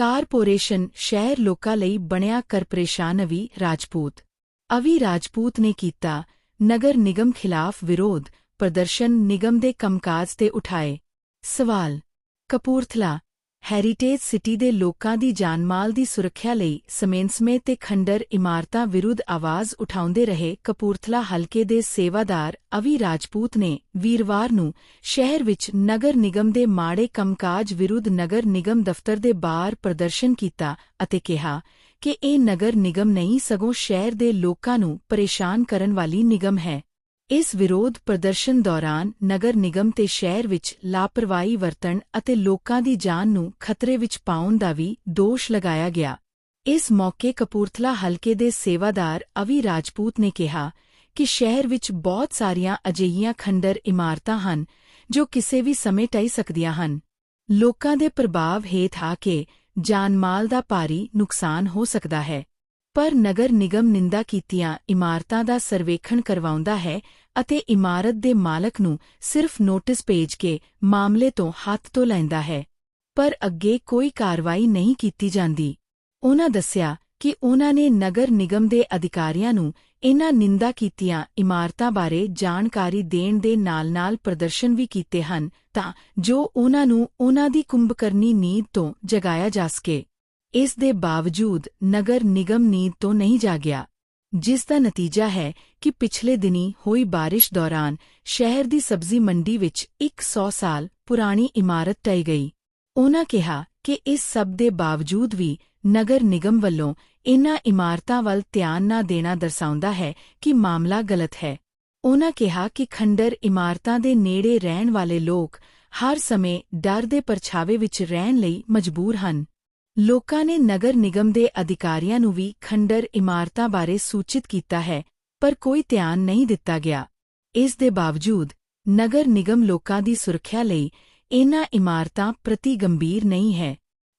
Corporation ਸ਼ਹਿਰ ਲੋਕਾਂ ਲਈ ਬਣਿਆ ਕਰਪੋਰੇਸ਼ਨ ਅਵੀ ਰਾਜਪੂਤ। ਅਵੀ ਰਾਜਪੂਤ ਨੇ ਕੀਤਾ, ਨਗਰ ਨਿਗਮ ਖਿਲਾਫ ਵਿਰੋਧ, ਪ੍ਰਦਰਸ਼ਨ ਨਿਗਮ ਦੇ ਕੰਮਕਾਜ ਤੇ ਉਠਾਏ। ਸਵਾਲ, ਕਪੂਰਥਲਾ ਹੈਰੀਟੇਜ ਸਿਟੀ ਦੇ ਲੋਕਾਂ ਦੀ ਜਾਨਮਾਲ ਦੀ ਸੁਰੱਖਿਆ ਲਈ ਸਮੇਂਸਮੇ ਤੇ ਖੰਡਰ ਇਮਾਰਤਾਂ ਵਿਰੁੱਧ ਆਵਾਜ਼ ਉਠਾਉਂਦੇ ਰਹੇ ਕਪੂਰਥਲਾ ਹਲਕੇ ਦੇ ਸੇਵਾਦਾਰ ਅਵੀ ਰਾਜਪੂਤ ਨੇ ਵੀਰਵਾਰ ਨੂੰ ਸ਼ਹਿਰ ਵਿੱਚ ਨਗਰ ਨਿਗਮ ਦੇ ਮਾੜੇ ਕੰਮਕਾਜ ਵਿਰੁੱਧ ਨਗਰ ਨਿਗਮ ਦਫ਼ਤਰ ਦੇ ਬਾਹਰ ਪ੍ਰਦਰਸ਼ਨ ਕੀਤਾ ਅਤੇ ਕਿਹਾ ਕਿ ਇਹ ਨਗਰ ਨਿਗਮ ਨਹੀਂ ਸਗੋਂ ਸ਼ਹਿਰ ਦੇ ਲੋਕਾਂ ਨੂੰ ਪਰੇਸ਼ਾਨ ਕਰਨ ਵਾਲੀ ਨਿਗਮ ਹੈ। ਇਸ ਵਿਰੋਧ ਪ੍ਰਦਰਸ਼ਨ ਦੌਰਾਨ ਨਗਰ ਨਿਗਮ ਤੇ ਸ਼ਹਿਰ ਵਿੱਚ ਲਾਪਰਵਾਹੀ ਵਰਤਣ ਅਤੇ ਲੋਕਾਂ ਦੀ ਜਾਨ ਨੂੰ ਖਤਰੇ ਵਿੱਚ ਪਾਉਣ ਦਾ ਵੀ ਦੋਸ਼ ਲਗਾਇਆ ਗਿਆ। ਇਸ ਮੌਕੇ ਕਪੂਰਥਲਾ ਹਲਕੇ ਦੇ ਸੇਵਾਦਾਰ ਅਵੀ ਰਾਜਪੂਤ ਨੇ ਕਿਹਾ ਕਿ ਸ਼ਹਿਰ ਵਿੱਚ ਬਹੁਤ ਸਾਰੀਆਂ ਅਜਿਹੀਆਂ ਖੰਡਰ ਇਮਾਰਤਾਂ ਹਨ ਜੋ ਕਿਸੇ ਵੀ ਸਮੇਂ ਟਹਿ ਸਕਦੀਆਂ ਹਨ। ਲੋਕਾਂ ਦੇ ਪ੍ਰਭਾਵ ਹੇਠ ਆ ਕੇ ਜਾਨਮਾਲ ਦਾ ਭਾਰੀ ਨੁਕਸਾਨ ਹੋ ਸਕਦਾ ਹੈ। ਪਰ ਨਗਰ ਨਿਗਮ ਨਿੰਦਾ ਕੀਤੀਆਂ ਇਮਾਰਤਾਂ ਦਾ ਸਰਵੇਖਣ ਕਰਵਾਉਂਦਾ ਹੈ ਅਤੇ ਇਮਾਰਤ ਦੇ ਮਾਲਕ ਨੂੰ ਸਿਰਫ ਨੋਟਿਸ ਭੇਜ ਕੇ ਮਾਮਲੇ ਤੋਂ ਹੱਥ ਤੋਂ ਲੈਂਦਾ ਹੈ, ਪਰ ਅੱਗੇ ਕੋਈ ਕਾਰਵਾਈ ਨਹੀਂ ਕੀਤੀ ਜਾਂਦੀ। ਉਨ੍ਹਾਂ ਦੱਸਿਆ ਕਿ ਉਨ੍ਹਾਂ ਨੇ ਨਗਰ ਨਿਗਮ ਦੇ ਅਧਿਕਾਰੀਆਂ ਨੂੰ ਇਨ੍ਹਾਂ ਨਿੰਦਾ ਕੀਤੀਆਂ ਇਮਾਰਤਾਂ ਬਾਰੇ ਜਾਣਕਾਰੀ ਦੇਣ ਦੇ ਨਾਲ-ਨਾਲ ਪ੍ਰਦਰਸ਼ਨ ਵੀ ਕੀਤੇ ਹਨ ਤਾਂ ਜੋ ਉਨ੍ਹਾਂ ਨੂੰ ਉਨ੍ਹਾਂ ਦੀ ਕੁੰਭਕਰਨੀ ਨੀਂਦ ਤੋਂ ਜਗਾਇਆ ਜਾ ਸਕੇ। ਇਸ ਦੇ ਬਾਵਜੂਦ ਨਗਰ ਨਿਗਮ ਨੀਂਦ ਤੋਂ ਨਹੀਂ ਜਾਗਿਆ ਜਿਸ ਦਾ ਨਤੀਜਾ ਹੈ ਕਿ ਪਿਛਲੇ ਦਿਨੀ ਹੋਈ ਬਾਰਿਸ਼ ਦੌਰਾਨ ਸ਼ਹਿਰ ਦੀ ਸਬਜ਼ੀ ਮੰਡੀ ਵਿੱਚ 100 ਸਾਲ ਪੁਰਾਣੀ ਇਮਾਰਤ ਟਹਿ ਗਈ। ਉਨ੍ਹਾਂ ਕਿਹਾ ਕਿ ਇਸ ਸਭ ਦੇ ਬਾਵਜੂਦ ਵੀ ਨਗਰ ਨਿਗਮ ਵੱਲੋਂ ਇਨ੍ਹਾਂ ਇਮਾਰਤਾਂ ਵੱਲ ਧਿਆਨ ਨਾ ਦੇਣਾ ਦਰਸਾਉਂਦਾ ਹੈ ਕਿ ਮਾਮਲਾ ਗਲਤ ਹੈ। ਉਹਨਾਂ ਕਿਹਾ ਕਿ ਖੰਡਰ ਇਮਾਰਤਾਂ ਦੇ ਨੇੜੇ ਰਹਿਣ ਵਾਲੇ ਲੋਕ ਹਰ ਸਮੇਂ ਡਰ ਦੇ ਪਰਛਾਵੇ ਵਿੱਚ ਰਹਿਣ ਲਈ ਮਜਬੂਰ ਹਨ। ਲੋਕਾਂ ਨੇ ਨਗਰ ਨਿਗਮ ਦੇ ਅਧਿਕਾਰੀਆਂ ਨੂੰ ਵੀ ਖੰਡਰ ਇਮਾਰਤਾਂ ਬਾਰੇ ਸੂਚਿਤ ਕੀਤਾ ਹੈ, ਪਰ ਕੋਈ ਧਿਆਨ ਨਹੀਂ ਦਿੱਤਾ ਗਿਆ। ਇਸ ਦੇ ਬਾਵਜੂਦ, ਨਗਰ ਨਿਗਮ ਲੋਕਾਂ ਦੀ ਸੁਰੱਖਿਆ ਲਈ ਇਨ੍ਹਾਂ ਇਮਾਰਤਾਂ ਪ੍ਰਤੀ ਗੰਭੀਰ ਨਹੀਂ ਹੈ।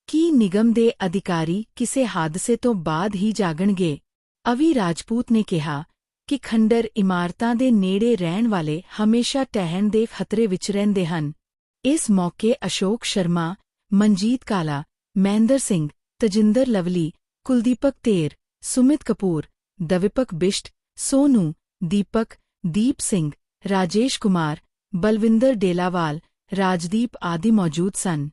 ਕੀ ਨਿਗਮ ਦੇ ਅਧਿਕਾਰੀ ਕਿਸੇ ਹਾਦਸੇ ਤੋਂ ਬਾਅਦ ਹੀ ਜਾਗਣਗੇ? ਅਵੀ ਰਾਜਪੂਤ ਨੇ ਕਿਹਾ ਕਿ ਖੰਡਰ ਇਮਾਰਤਾਂ ਦੇ ਨੇੜੇ ਰਹਿਣ ਵਾਲੇ ਹਮੇਸ਼ਾ ਟਹਿਣ ਦੇ ਖਤਰੇ ਵਿੱਚ ਰਹਿੰਦੇ ਹਨ। ਇਸ ਮੌਕੇ ਅਸ਼ੋਕ ਸ਼ਰਮਾ, ਮਨਜੀਤ ਕਾਲਾ महेंद्र सिंह, तजिंदर लवली, कुलदीपक तेर, सुमित कपूर, दविपक बिष्ट, सोनू, दीपक, दीप सिंह, राजेश कुमार, बलविंदर डेलावाल, राजदीप आदि मौजूद सन।